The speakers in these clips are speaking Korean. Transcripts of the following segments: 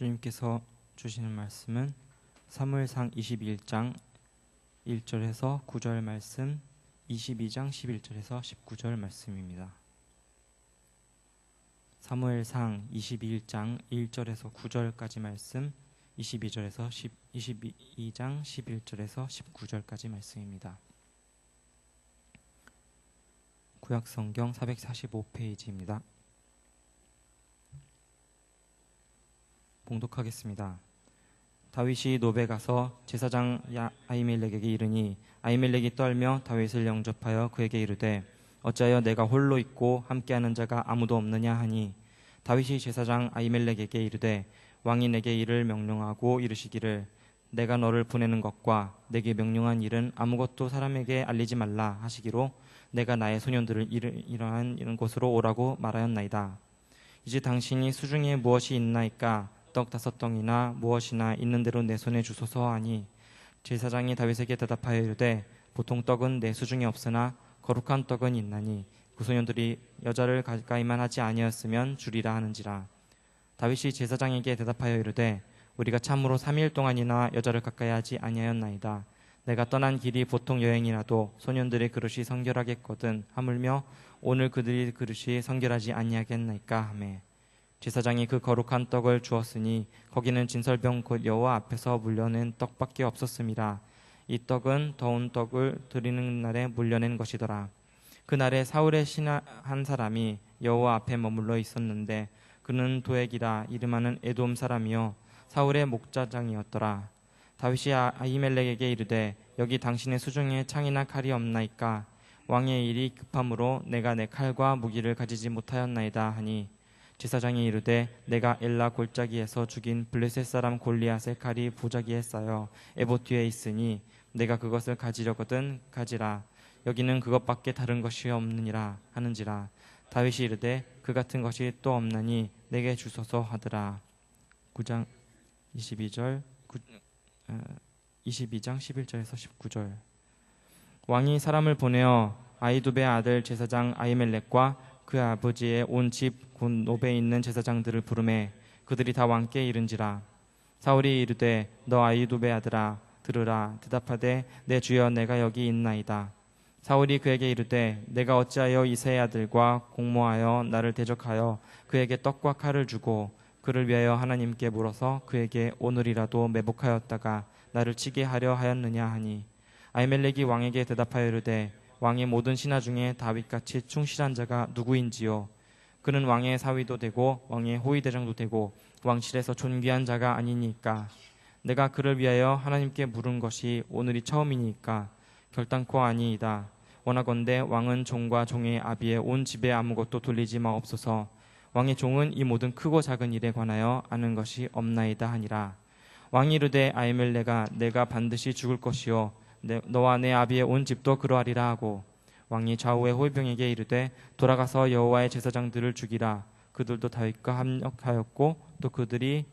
주님께서 주시는 말씀은 사무엘상 21장 1절에서 9절 말씀, 22장 11절에서 19절 말씀입니다. 사무엘상 21장 1절에서 9절까지 말씀, 22절에서 10, 22장 11절에서 19절까지 말씀입니다. 구약 성경 445페이지입니다. 봉독하겠습니다. 다윗이 노베 가서 제사장 아이멜렉에게 이르니 아이멜렉이 떨며 다윗을 영접하여 그에게 이르되 어찌하여 내가 홀로 있고 함께하는 자가 아무도 없느냐 하니 다윗이 제사장 아이멜렉에게 이르되 왕이 내게 이를 명령하고 이르시기를 내가 너를 보내는 것과 내게 명령한 일은 아무것도 사람에게 알리지 말라 하시기로 내가 나의 소년들을 이러한 곳으로 오라고 말하였나이다. 이제 당신이 수중에 무엇이 있나이까 떡 다섯 덩이나 무엇이나 있는 대로 내 손에 주소서 하니 제사장이 다윗에게 대답하여 이르되 보통 떡은 내 수중에 없으나 거룩한 떡은 있나니 그 소년들이 여자를 가까이만 하지 아니었으면 주리라 하는지라. 다윗이 제사장에게 대답하여 이르되 우리가 참으로 3일 동안이나 여자를 가까이 하지 아니하였나이다. 내가 떠난 길이 보통 여행이라도 소년들의 그릇이 성결하겠거든 하물며 오늘 그들의 그릇이 성결하지 아니하겠나이까 하매 제사장이 그 거룩한 떡을 주었으니 거기는 진설병 곧 여호와 앞에서 물려낸 떡밖에 없었습니다. 이 떡은 더운 떡을 드리는 날에 물려낸 것이더라. 그날에 사울의 신하 한 사람이 여호와 앞에 머물러 있었는데 그는 도액이라 이름하는 에돔 사람이요 사울의 목자장이었더라. 다윗이 아, 아히멜렉에게 이르되 여기 당신의 수중에 창이나 칼이 없나이까 왕의 일이 급함으로 내가 내 칼과 무기를 가지지 못하였나이다 하니 제사장이 이르되 내가 엘라 골짜기에서 죽인 블레셋 사람 골리앗의 칼이 보자기에 쌓여 에봇 뒤에 있으니 내가 그것을 가지려거든 가지라. 여기는 그것밖에 다른 것이 없느니라 하는지라. 다윗이 이르되 그 같은 것이 또 없나니 내게 주소서 하더라. 9장 22절 9, 어, 22장 11절에서 19절. 왕이 사람을 보내어 아이두베 아들 제사장 아이멜렉과 그 아버지의 온 집 곧 노베에 있는 제사장들을 부르매 그들이 다 왕께 이른지라. 사울이 이르되 너 아이두베 아들아 들으라. 대답하되 내 주여 내가 여기 있나이다. 사울이 그에게 이르되 내가 어찌하여 이세의 아들과 공모하여 나를 대적하여 그에게 떡과 칼을 주고 그를 위하여 하나님께 물어서 그에게 오늘이라도 매복하였다가 나를 치게 하려 하였느냐 하니. 아이멜렉이 왕에게 대답하여 이르되 왕의 모든 신하 중에 다윗같이 충실한 자가 누구인지요? 그는 왕의 사위도 되고 왕의 호위대장도 되고 왕실에서 존귀한 자가 아니니까 내가 그를 위하여 하나님께 물은 것이 오늘이 처음이니까 결단코 아니이다. 원하건대 왕은 종과 종의 아비의 온 집에 아무것도 돌리지 마옵소서. 왕의 종은 이 모든 크고 작은 일에 관하여 아는 것이 없나이다 하니라. 왕이 이르되 아이멜레가 내가 반드시 죽을 것이요 내, 너와 내 아비의 온 집도 그러하리라 하고 왕이 좌우의 호위병에게 이르되 돌아가서 여호와의 제사장들을 죽이라. 그들도 다윗과 합력하였고 또 그들이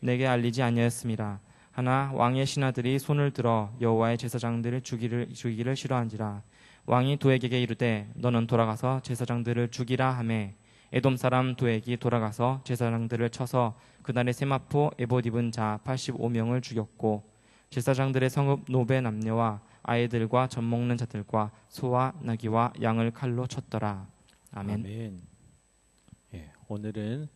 내게 알리지 아니하였습니다. 하나 왕의 신하들이 손을 들어 여호와의 제사장들을 죽이를 죽이기를 싫어한지라. 왕이 도에게 이르되 너는 돌아가서 제사장들을 죽이라 하매. 에돔 사람 도액이 돌아가서 제사장들을 쳐서 그날의 세마포 에봇 입은 자 85명을 죽였고 제사장들의 성읍 노베 남녀와 아이들과 젖 먹는 자들과 소와 나귀와 양을 칼로 쳤더라. 아멘. 아멘. 예, 오늘은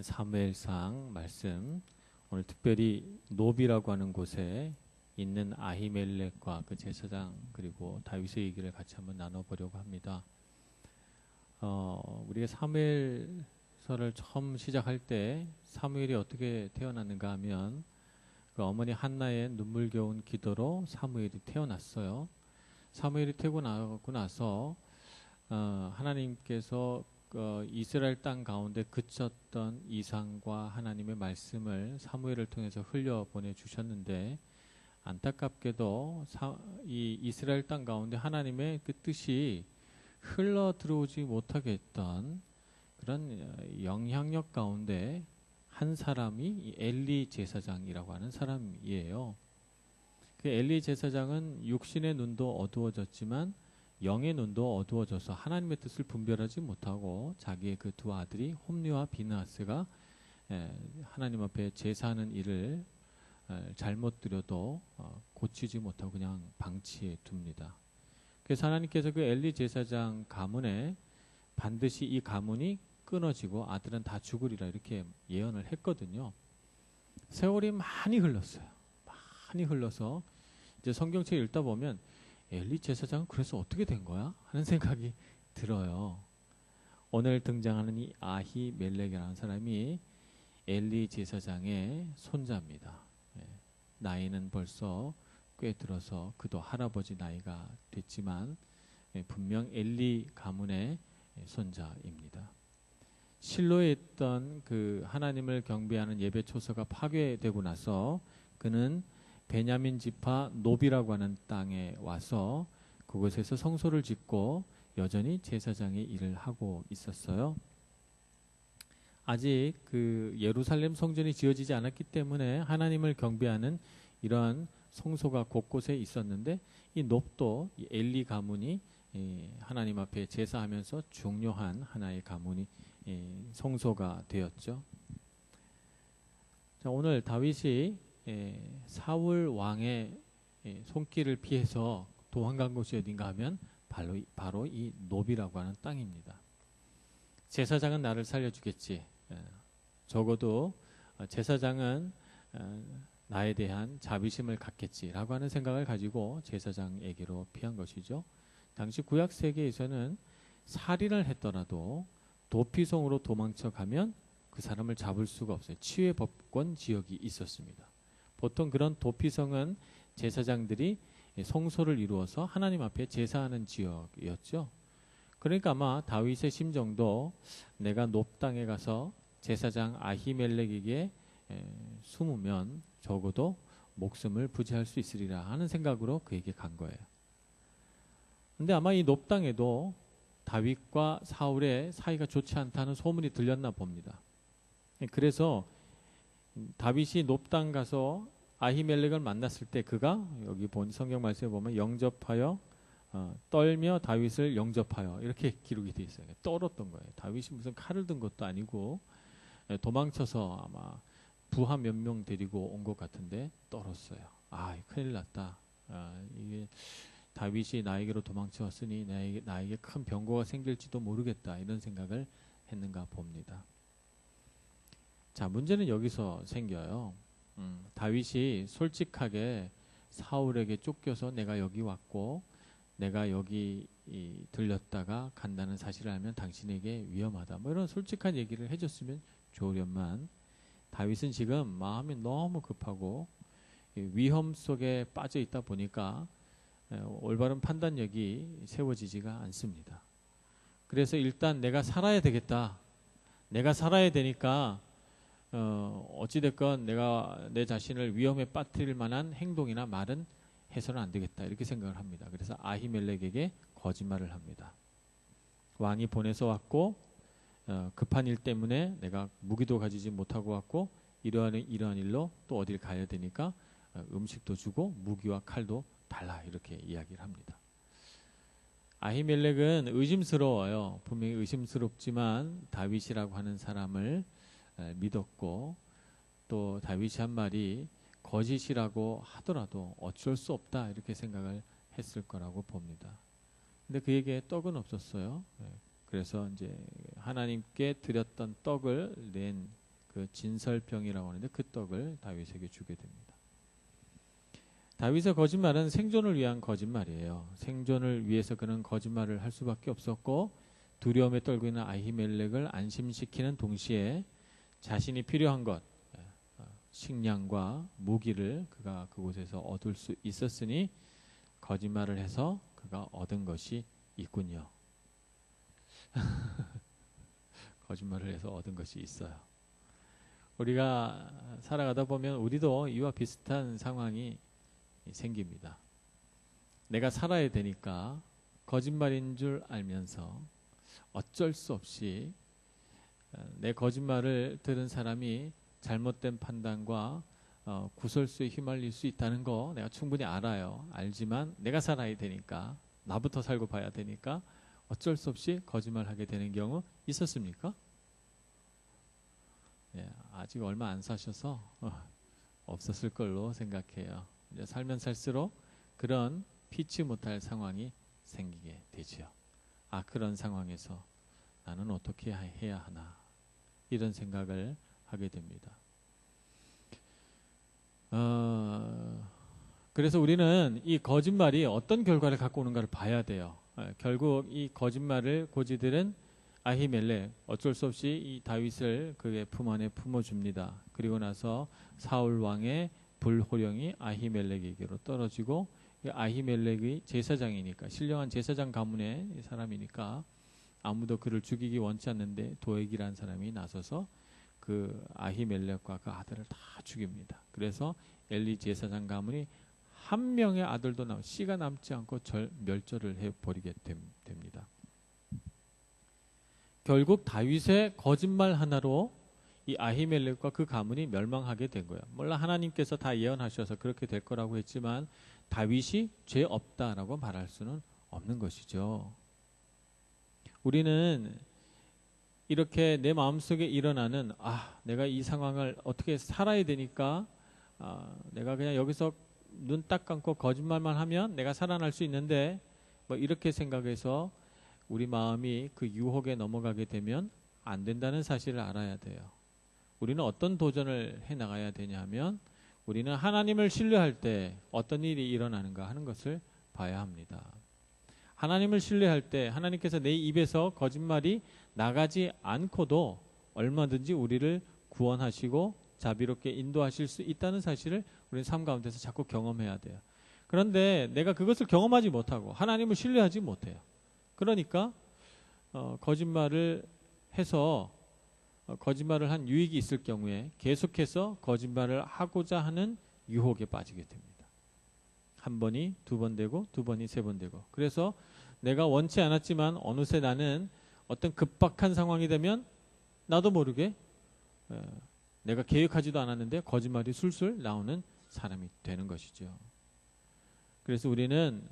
사무엘상 말씀 오늘 특별히 노비라고 하는 곳에 있는 아히멜렉과 그 제사장 그리고 다윗의 얘기를 같이 한번 나눠보려고 합니다. 어, 우리가 사무엘서를 처음 시작할 때 사무엘이 어떻게 태어났는가 하면 그 어머니 한나의 눈물겨운 기도로 사무엘이 태어났어요. 사무엘이 태어나고 나서 어, 하나님께서 어, 이스라엘 땅 가운데 그쳤던 이상과 하나님의 말씀을 사무엘을 통해서 흘려 보내 주셨는데 안타깝게도 사, 이 이스라엘 땅 가운데 하나님의 그 뜻이 흘러 들어오지 못하게 했던 그런 영향력 가운데 한 사람이 엘리 제사장이라고 하는 사람이에요. 그 엘리 제사장은 육신의 눈도 어두워졌지만 영의 눈도 어두워져서 하나님의 뜻을 분별하지 못하고 자기의 그 두 아들이 홈리와 비나스가 예, 하나님 앞에 제사하는 일을 에, 잘못 드려도 어, 고치지 못하고 그냥 방치해 둡니다. 그래서 하나님께서 그 엘리 제사장 가문에 반드시 이 가문이 끊어지고 아들은 다 죽으리라 이렇게 예언을 했거든요. 세월이 많이 흘렀어요. 많이 흘러서 이제 성경책 읽다 보면 엘리 제사장은 그래서 어떻게 된 거야? 하는 생각이 들어요. 오늘 등장하는 이 아히 멜렉이라는 사람이 엘리 제사장의 손자입니다. 예, 나이는 벌써 꽤 들어서 그도 할아버지 나이가 됐지만 예, 분명 엘리 가문의 예, 손자입니다. 실로에 있던 그 하나님을 경배하는 예배 초소가 파괴되고 나서 그는 베냐민 지파 노비라고 하는 땅에 와서 그곳에서 성소를 짓고 여전히 제사장의 일을 하고 있었어요. 아직 그 예루살렘 성전이 지어지지 않았기 때문에 하나님을 경배하는 이러한 성소가 곳곳에 있었는데 이이 엘리 가문이 이 하나님 앞에 제사하면서 중요한 하나의 가문이 이 성소가 되었죠. 자, 오늘 다윗이 예, 사울 왕의 예, 손길을 피해서 도망간 곳이 어딘가 하면 바로, 이- 바로 이 노비라고 하는 땅입니다. 제사장은 나를 살려주겠지. 예, 적어도 어, 제사장은 어, 나에 대한 자비심을 갖겠지라고 하는 생각을 가지고 제사장에게로 피한 것이죠. 당시 구약 세계에서는 살인을 했더라도 도피성으로 도망쳐 가면 그 사람을 잡을 수가 없어요. 치외 법권 지역이 있었습니다. 보통 그런 도피성은 제사장들이 성소를 이루어서 하나님 앞에 제사하는 지역이었죠. 그러니까 아마 다윗의 심정도 내가 높 땅에 가서 제사장 아히멜렉에게 에, 숨으면 적어도 목숨을 부지할 수 있으리라 하는 생각으로 그에게 간 거예요. 근데 아마 이 높 땅에도 다윗과 사울의 사이가 좋지 않다는 소문이 들렸나 봅니다. 그래서 다윗이 높땅 가서 아히멜렉을 만났을 때 그가 여기 본 성경 말씀에 보면 영접하여 어, 떨며 다윗을 영접하여 이렇게 기록이 돼 있어요. 떨었던 거예요. 다윗이 무슨 칼을 든 것도 아니고 예, 도망쳐서 아마 부하 몇 명 데리고 온 것 같은데 떨었어요. 아, 큰일 났다. 아, 이게 다윗이 나에게로 도망쳐 왔으니 나에게, 나에게 큰 병고가 생길지도 모르겠다 이런 생각을 했는가 봅니다. 자, 문제는 여기서 생겨요. 음, 다윗이 솔직하게 사울에게 쫓겨서 내가 여기 왔고 내가 여기 이, 들렸다가 간다는 사실을 알면 당신에게 위험하다. 뭐 이런 솔직한 얘기를 해줬으면 좋으련만 다윗은 지금 마음이 너무 급하고 이 위험 속에 빠져 있다 보니까 에, 올바른 판단력이 세워지지가 않습니다. 그래서 일단 내가 살아야 되겠다. 내가 살아야 되니까 어, 어찌됐건 내가 내 자신을 위험에 빠뜨릴 만한 행동이나 말은 해서는 안 되겠다. 이렇게 생각을 합니다. 그래서 아히멜렉에게 거짓말을 합니다. 왕이 보내서 왔고 어, 급한 일 때문에 내가 무기도 가지지 못하고 왔고 이러한 이러한 일로 또 어딜 가야 되니까 어, 음식도 주고 무기와 칼도 달라 이렇게 이야기를 합니다. 아히멜렉은 의심스러워요. 분명히 의심스럽지만 다윗이라고 하는 사람을 에, 믿었고 또 다윗이 한 말이 거짓이라고 하더라도 어쩔 수 없다 이렇게 생각을 했을 거라고 봅니다. 근데 그에게 떡은 없었어요. 예, 그래서 이제 하나님께 드렸던 떡을 낸 그 진설병이라고 하는데 그 떡을 다윗에게 주게 됩니다. 다윗의 거짓말은 생존을 위한 거짓말이에요. 생존을 위해서 그는 거짓말을 할 수밖에 없었고 두려움에 떨고 있는 아히멜렉을 안심시키는 동시에 자신이 필요한 것 예, 어, 식량과 무기를 그가 그곳에서 얻을 수 있었으니 거짓말을 해서 그가 얻은 것이 있군요. 거짓말을 해서 얻은 것이 있어요. 우리가 살아가다 보면 우리도 이와 비슷한 상황이 생깁니다. 내가 살아야 되니까 거짓말인 줄 알면서 어쩔 수 없이 어, 내 거짓말을 들은 사람이 잘못된 판단과 어, 구설수에 휘말릴 수 있다는 거 내가 충분히 알아요. 알지만 내가 살아야 되니까 나부터 살고 봐야 되니까 어쩔 수 없이 거짓말하게 되는 경우 있었습니까? 예, 아직 얼마 안 사셔서 어, 없었을 걸로 생각해요. 살면 살수록 그런 피치 못할 상황이 생기게 되지요. 아 그런 상황에서 나는 어떻게 하- 해야 하나 이런 생각을 하게 됩니다. 어, 그래서 우리는 이 거짓말이 어떤 결과를 갖고 오는가를 봐야 돼요. 어, 결국 이 거짓말을 고지들은 아히멜렉 어쩔 수 없이 이 다윗을 그의 품 안에 품어줍니다. 그리고 나서 사울 왕의 불호령이 아히멜렉에게로 떨어지고 이 아히멜렉의 제사장이니까 신령한 제사장 가문의 사람이니까 아무도 그를 죽이기 원치 않는데 도액이라는 사람이 나서서 그 아히멜렉과 그 아들을 다 죽입니다. 그래서 엘리 제사장 가문이 한 명의 아들도 남 씨가 남지 않고 절, 멸절을 해 버리게 됩니다. 결국 다윗의 거짓말 하나로 이 아히멜렉과 그 가문이 멸망하게 된 거예요. 물론 하나님께서 다 예언하셔서 그렇게 될 거라고 했지만 다윗이 죄 없다라고 말할 수는 없는 것이죠. 우리는 이렇게 내 마음속에 일어나는 아 내가 이 상황을 어떻게 살아야 되니까 아, 내가 그냥 여기서 눈 딱 감고 거짓말만 하면 내가 살아날 수 있는데 뭐 이렇게 생각해서 우리 마음이 그 유혹에 넘어가게 되면 안 된다는 사실을 알아야 돼요. 우리는 어떤 도전을 해 나가야 되냐면 우리는 하나님을 신뢰할 때 어떤 일이 일어나는가 하는 것을 봐야 합니다. 하나님을 신뢰할 때 하나님께서 내 입에서 거짓말이 나가지 않고도 얼마든지 우리를 구원하시고 자비롭게 인도하실 수 있다는 사실을 우리는 삶 가운데서 자꾸 경험해야 돼요. 그런데 내가 그것을 경험하지 못하고 하나님을 신뢰하지 못해요. 그러니까 어, 거짓말을 해서 어, 거짓말을 한 유익이 있을 경우에 계속해서 거짓말을 하고자 하는 유혹에 빠지게 됩니다. 한 번이 두 번 되고 두 번이 세 번 되고 그래서 내가 원치 않았지만 어느새 나는 어떤 급박한 상황이 되면 나도 모르게 에, 내가 계획하지도 않았는데 거짓말이 술술 나오는 사람이 되는 것이죠. 그래서 우리는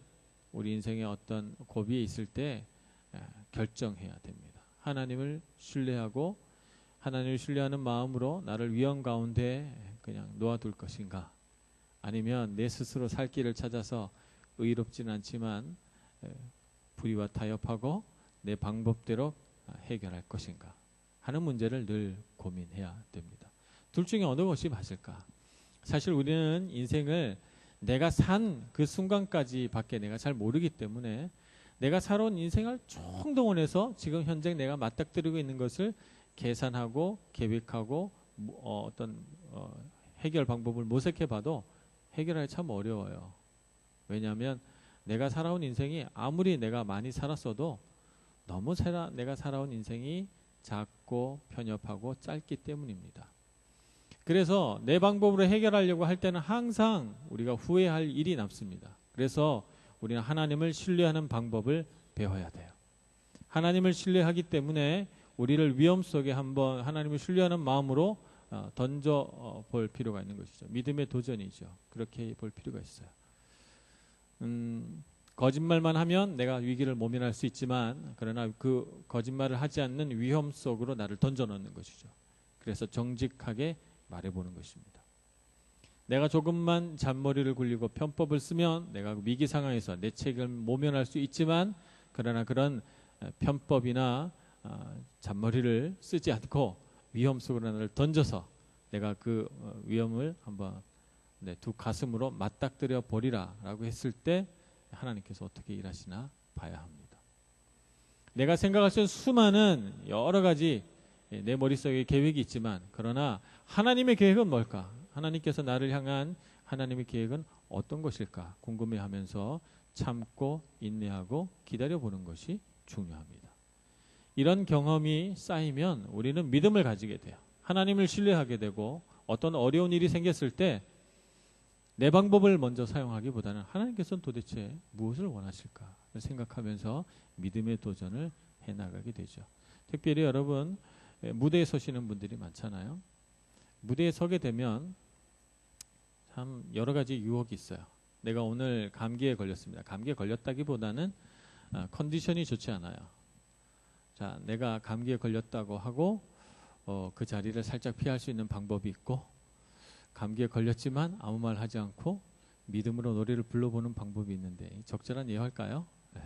우리 인생의 어떤 고비에 있을 때 에, 결정해야 됩니다. 하나님을 신뢰하고 하나님을 신뢰하는 마음으로 나를 위험 가운데 그냥 놓아둘 것인가 아니면 내 스스로 살 길을 찾아서 의롭지는 않지만 에, 불의와 타협하고 내 방법대로 해결할 것인가 하는 문제를 늘 고민해야 됩니다. 둘 중에 어느 것이 맞을까? 사실 우리는 인생을 내가 산 그 순간까지 밖에 내가 잘 모르기 때문에 내가 살아온 인생을 총동원해서 지금 현재 내가 맞닥뜨리고 있는 것을 계산하고 계획하고 뭐, 어, 어떤 어, 해결 방법을 모색해 봐도 해결하기 참 어려워요. 왜냐하면 내가 살아온 인생이 아무리 내가 많이 살았어도 너무 살아, 내가 살아온 인생이 작고 편협하고 짧기 때문입니다. 그래서 내 방법으로 해결하려고 할 때는 항상 우리가 후회할 일이 남습니다. 그래서 우리는 하나님을 신뢰하는 방법을 배워야 돼요. 하나님을 신뢰하기 때문에 우리를 위험 속에 한번 하나님을 신뢰하는 마음으로 어, 던져 어, 볼 필요가 있는 것이죠. 믿음의 도전이죠. 그렇게 볼 필요가 있어요. 음, 거짓말만 하면 내가 위기를 모면할 수 있지만 그러나 그 거짓말을 하지 않는 위험 속으로 나를 던져 넣는 것이죠. 그래서 정직하게 말해 보는 것입니다. 내가 조금만 잔머리를 굴리고 편법을 쓰면 내가 위기 상황에서 내 책을 모면할 수 있지만 그러나 그런 편법이나 어, 잔머리를 쓰지 않고 위험 속으로 나를 던져서 내가 그 어, 위험을 한번 네, 두 가슴으로 맞닥뜨려 버리라라고 했을 때 하나님께서 어떻게 일하시나 봐야 합니다. 내가 생각할 수 있는 수많은 여러 가지 예, 내 머릿속에 계획이 있지만 그러나 하나님의 계획은 뭘까? 하나님께서 나를 향한 하나님의 계획은 어떤 것일까? 궁금해하면서 참고 인내하고 기다려 보는 것이 중요합니다. 이런 경험이 쌓이면 우리는 믿음을 가지게 돼요. 하나님을 신뢰하게 되고 어떤 어려운 일이 생겼을 때 내 방법을 먼저 사용하기보다는 하나님께서는 도대체 무엇을 원하실까 생각하면서 믿음의 도전을 해 나가게 되죠. 특별히 여러분 무대에 서시는 분들이 많잖아요. 무대에 서게 되면 참 여러 가지 유혹이 있어요. 내가 오늘 감기에 걸렸습니다. 감기에 걸렸다기보다는 아, 컨디션이 좋지 않아요. 자, 내가 감기에 걸렸다고 하고 어, 그 자리를 살짝 피할 수 있는 방법이 있고 감기에 걸렸지만 아무 말 하지 않고 믿음으로 노래를 불러보는 방법이 있는데 적절한 예화일까요? 네.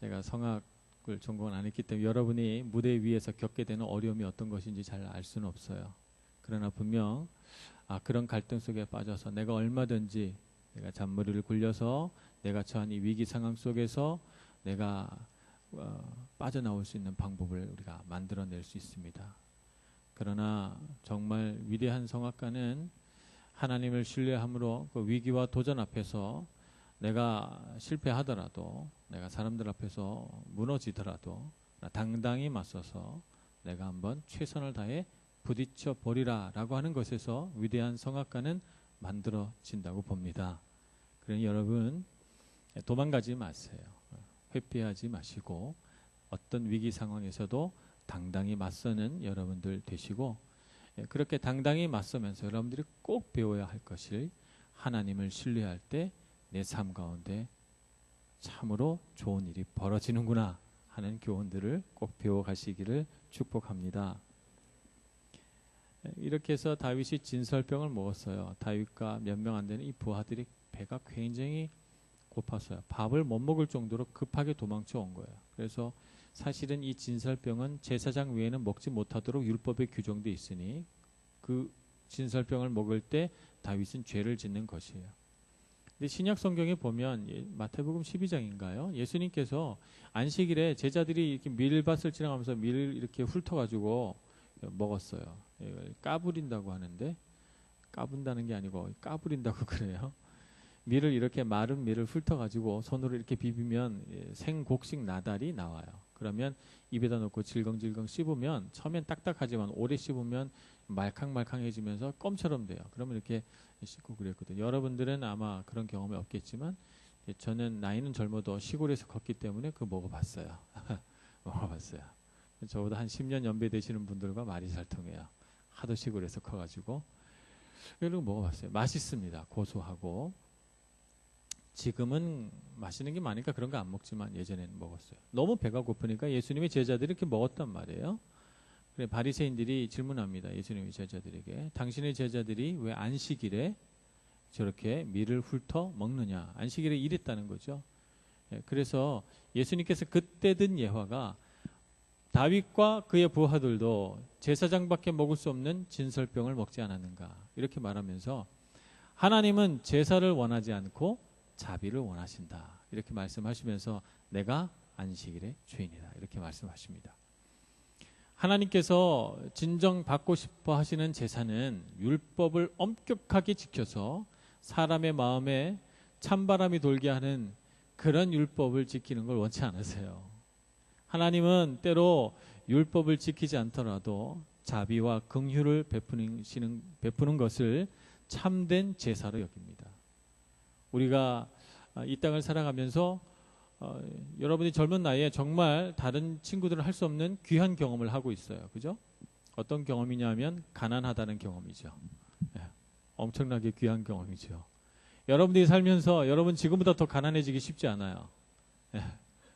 제가 성악을 전공을 안 했기 때문에 여러분이 무대 위에서 겪게 되는 어려움이 어떤 것인지 잘 알 수는 없어요. 그러나 분명 아 그런 갈등 속에 빠져서 내가 얼마든지 내가 잔머리를 굴려서 내가 처한 이 위기 상황 속에서 내가 어, 빠져나올 수 있는 방법을 우리가 만들어낼 수 있습니다. 그러나 정말 위대한 성악가는 하나님을 신뢰함으로 그 위기와 도전 앞에서 내가 실패하더라도 내가 사람들 앞에서 무너지더라도 당당히 맞서서 내가 한번 최선을 다해 부딪혀 버리라라고 하는 것에서 위대한 성악가는 만들어진다고 봅니다. 그러니 여러분 도망가지 마세요. 회피하지 마시고 어떤 위기 상황에서도 당당히 맞서는 여러분들 되시고 예, 그렇게 당당히 맞서면서 여러분들이 꼭 배워야 할 것을 하나님을 신뢰할 때 내 삶 가운데 참으로 좋은 일이 벌어지는구나 하는 교훈들을 꼭 배워 가시기를 축복합니다. 예, 이렇게 해서 다윗이 진설병을 먹었어요. 다윗과 몇 명 안 되는 이 부하들이 배가 굉장히 고팠어요. 밥을 못 먹을 정도로 급하게 도망쳐 온 거예요. 그래서 사실은 이 진설병은 제사장 외에는 먹지 못하도록 율법에 규정돼 있으니 그 진설병을 먹을 때 다윗은 죄를 짓는 것이에요. 근데 신약 성경에 보면 예, 마태복음 12장인가요? 예수님께서 안식일에 제자들이 이렇게 밀밭을 지나가면서 밀을 이렇게 훑어가지고 먹었어요. 까부린다고 하는데 까분다는 게 아니고 까부린다고 그래요. 밀을 이렇게 마른 밀을 훑어가지고 손으로 이렇게 비비면 예, 생곡식 나달이 나와요. 그러면 입에다 넣고 질겅질겅 씹으면 처음엔 딱딱하지만 오래 씹으면 말캉말캉해지면서 껌처럼 돼요. 그러면 이렇게 씹고 그랬거든요. 여러분들은 아마 그런 경험이 없겠지만 예, 저는 나이는 젊어도 시골에서 컸기 때문에 그거 먹어봤어요. 먹어봤어요. 저보다 한 10년 연배 되시는 분들과 말이 잘 통해요. 하도 시골에서 커가지고 거 먹어봤어요. 맛있습니다. 고소하고 지금은 맛있는 게 많으니까 그런 거 안 먹지만 예전에는 먹었어요. 너무 배가 고프니까 예수님의 제자들이 이렇게 먹었단 말이에요. 그래 바리새인들이 질문합니다. 예수님의 제자들에게 당신의 제자들이 왜 안식일에 저렇게 밀을 훑어 먹느냐? 안식일에 이랬다는 거죠. 예, 그래서 예수님께서 그때 든 예화가 다윗과 그의 부하들도 제사장밖에 먹을 수 없는 진설병을 먹지 않았는가 이렇게 말하면서 하나님은 제사를 원하지 않고 자비를 원하신다 이렇게 말씀하시면서 내가 안식일의 죄인이다 이렇게 말씀하십니다. 하나님께서 진정 받고 싶어 하시는 제사는 율법을 엄격하게 지켜서 사람의 마음에 찬바람이 돌게 하는 그런 율법을 지키는 걸 원치 않으세요. 하나님은 때로 율법을 지키지 않더라도 자비와 긍휼을 베푸는, 베푸는 것을 참된 제사로 여깁니다. 우리가 이 땅을 살아가면서 어, 여러분이 젊은 나이에 정말 다른 친구들은 할 수 없는 귀한 경험을 하고 있어요. 그죠? 어떤 경험이냐면 가난하다는 경험이죠. 예, 엄청나게 귀한 경험이죠. 여러분들이 살면서 여러분 지금보다 더 가난해지기 쉽지 않아요. 예.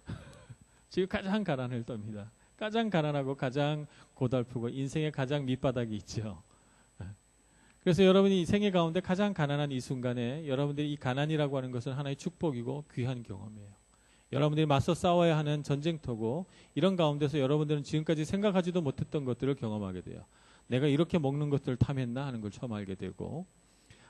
지금 가장 가난을 떱니다. 가장 가난하고 가장 고달프고 인생의 가장 밑바닥이 있죠. 예. 그래서 여러분이 생애 가운데 가장 가난한 이 순간에 여러분들이 이 가난이라고 하는 것은 하나의 축복이고 귀한 경험이에요. 여러분들이 맞서 싸워야 하는 전쟁터고 이런 가운데서 여러분들은 지금까지 생각하지도 못했던 것들을 경험하게 돼요. 내가 이렇게 먹는 것들을 탐했나 하는 걸 처음 알게 되고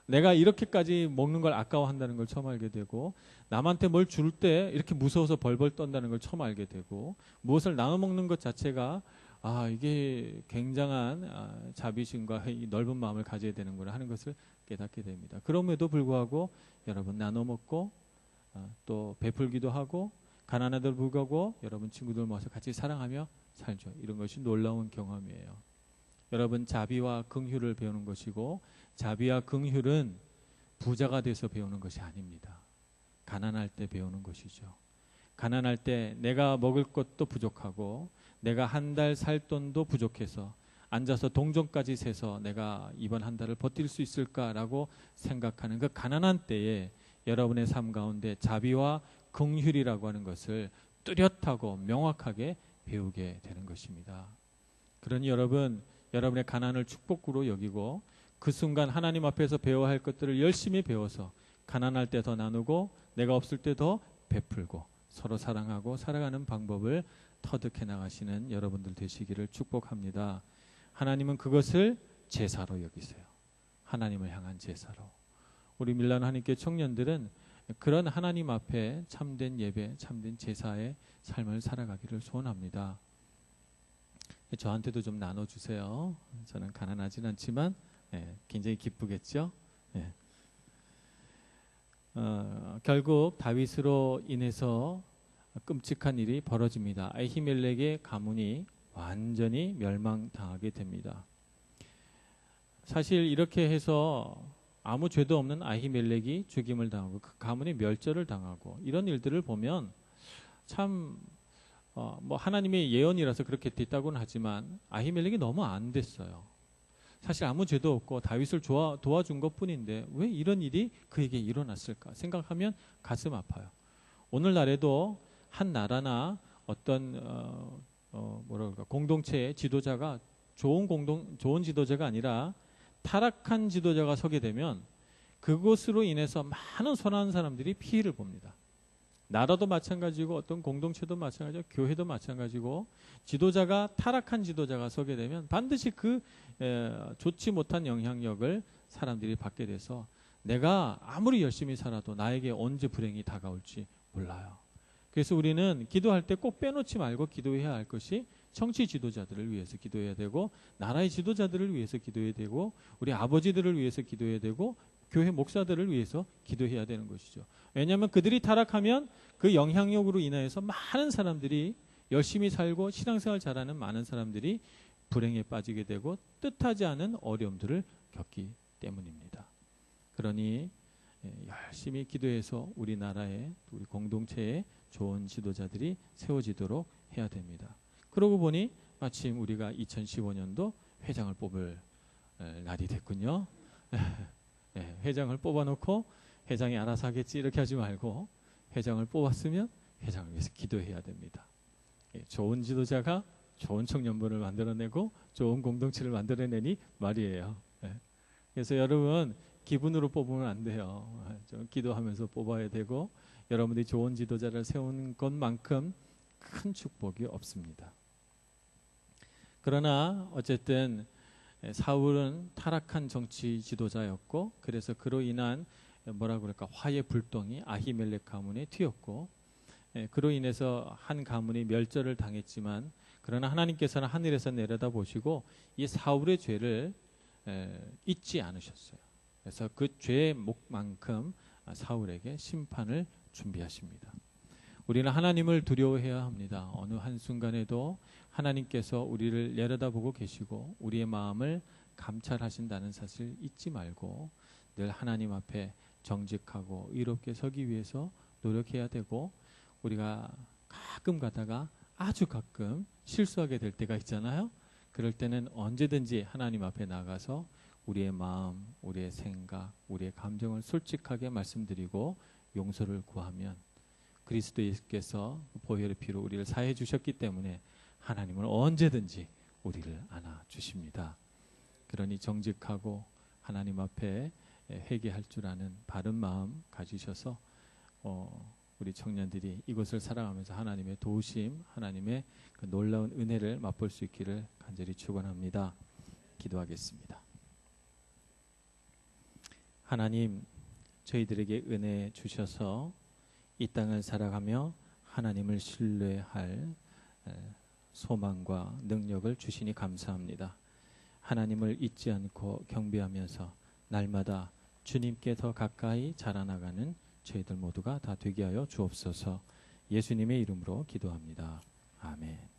내가 이렇게까지 먹는 걸 아까워한다는 걸 처음 알게 되고 남한테 뭘 줄 때 이렇게 무서워서 벌벌 떤다는 걸 처음 알게 되고 무엇을 나눠 먹는 것 자체가 아 이게 굉장한 아, 자비심과 넓은 마음을 가져야 되는구나 하는 것을 깨닫게 됩니다. 그럼에도 불구하고 여러분 나눠 먹고 아, 또 베풀기도 하고 가난하들 불구하고 여러분 친구들 모아서 같이 사랑하며 살죠. 이런 것이 놀라운 경험이에요. 여러분 자비와 긍휼을 배우는 것이고 자비와 긍휼은 부자가 돼서 배우는 것이 아닙니다. 가난할 때 배우는 것이죠. 가난할 때 내가 먹을 것도 부족하고 내가 한 달 살 돈도 부족해서 앉아서 동전까지 세서 내가 이번 한 달을 버틸 수 있을까라고 생각하는 그 가난한 때에 여러분의 삶 가운데 자비와 긍휼이라고 하는 것을 뚜렷하고 명확하게 배우게 되는 것입니다. 그러니 여러분, 여러분의 가난을 축복으로 여기고 그 순간 하나님 앞에서 배워야 할 것들을 열심히 배워서 가난할 때 더 나누고 내가 없을 때 더 베풀고 서로 사랑하고 살아가는 방법을 터득해 나가시는 여러분들 되시기를 축복합니다. 하나님은 그것을 제사로 여기세요. 하나님을 향한 제사로. 우리 밀란 하나님께 청년들은 그런 하나님 앞에 참된 예배, 참된 제사의 삶을 살아가기를 소원합니다. 저한테도 좀 나눠주세요. 저는 가난하진 않지만 예, 굉장히 기쁘겠죠. 예. 어, 결국 다윗으로 인해서 끔찍한 일이 벌어집니다. 아히멜렉의 가문이 완전히 멸망당하게 됩니다. 사실 이렇게 해서 아무 죄도 없는 아히멜렉이 죽임을 당하고 그 가문이 멸절을 당하고 이런 일들을 보면 참 어, 뭐 하나님의 예언이라서 그렇게 됐다고는 하지만 아히멜렉이 너무 안 됐어요. 사실 아무 죄도 없고 다윗을 도와, 도와준 것뿐인데 왜 이런 일이 그에게 일어났을까 생각하면 가슴 아파요. 오늘날에도 한 나라나 어떤 어, 어, 뭐랄까 공동체의 지도자가 좋은 공동 좋은 지도자가 아니라 타락한 지도자가 서게 되면 그것으로 인해서 많은 선한 사람들이 피해를 봅니다. 나라도 마찬가지고 어떤 공동체도 마찬가지고 교회도 마찬가지고 지도자가 타락한 지도자가 서게 되면 반드시 그 에, 좋지 못한 영향력을 사람들이 받게 돼서 내가 아무리 열심히 살아도 나에게 언제 불행이 다가올지 몰라요. 그래서 우리는 기도할 때 꼭 빼놓지 말고 기도해야 할 것이 정치 지도자들을 위해서 기도해야 되고 나라의 지도자들을 위해서 기도해야 되고 우리 아버지들을 위해서 기도해야 되고 교회 목사들을 위해서 기도해야 되는 것이죠. 왜냐하면 그들이 타락하면 그 영향력으로 인하여서 많은 사람들이 열심히 살고 신앙생활 잘하는 많은 사람들이 불행에 빠지게 되고 뜻하지 않은 어려움들을 겪기 때문입니다. 그러니 예, 열심히 기도해서 우리나라의 우리 공동체에 좋은 지도자들이 세워지도록 해야 됩니다. 그러고 보니 마침 우리가 2015년도 회장을 뽑을 날이 됐군요. 네, 회장을 뽑아놓고 회장이 알아서 하겠지 이렇게 하지 말고 회장을 뽑았으면 회장을 위해서 기도해야 됩니다. 예, 좋은 지도자가 좋은 청년부를 만들어내고 좋은 공동체를 만들어내니 말이에요. 예. 그래서 여러분 기분으로 뽑으면 안 돼요. 좀 기도하면서 뽑아야 되고 여러분들이 좋은 지도자를 세우는 것만큼 큰 축복이 없습니다. 그러나 어쨌든 사울은 타락한 정치 지도자였고 그래서 그로 인한 뭐라 그럴까 화해 불똥이 아히멜렉 가문에 튀었고 그로 인해서 한 가문이 멸절을 당했지만 그러나 하나님께서는 하늘에서 내려다 보시고 이 사울의 죄를 잊지 않으셨어요. 그래서 그 죄의 목만큼 사울에게 심판을 준비하십니다. 우리는 하나님을 두려워해야 합니다. 어느 한 순간에도 하나님께서 우리를 내려다보고 계시고 우리의 마음을 감찰하신다는 사실 잊지 말고 늘 하나님 앞에 정직하고 의롭게 서기 위해서 노력해야 되고 우리가 가끔 가다가 아주 가끔 실수하게 될 때가 있잖아요. 그럴 때는 언제든지 하나님 앞에 나가서 우리의 마음, 우리의 생각, 우리의 감정을 솔직하게 말씀드리고 용서를 구하면 그리스도 예수께서 보혈의 피로 우리를 사해 주셨기 때문에 하나님은 언제든지 우리를 안아 주십니다. 그러니 정직하고 하나님 앞에 회개할 줄 아는 바른 마음 가지셔서 어, 우리 청년들이 이곳을 살아가면서 하나님의 도우심, 하나님의 그 놀라운 은혜를 맛볼 수 있기를 간절히 축원합니다. 기도하겠습니다. 하나님, 저희들에게 은혜 주셔서 이 땅을 살아가며 하나님을 신뢰할 소망과 능력을 주시니 감사합니다. 하나님을 잊지 않고 경배하면서 날마다 주님께 더 가까이 자라나가는 저희들 모두가 다 되게 하여 주옵소서 예수님의 이름으로 기도합니다. 아멘.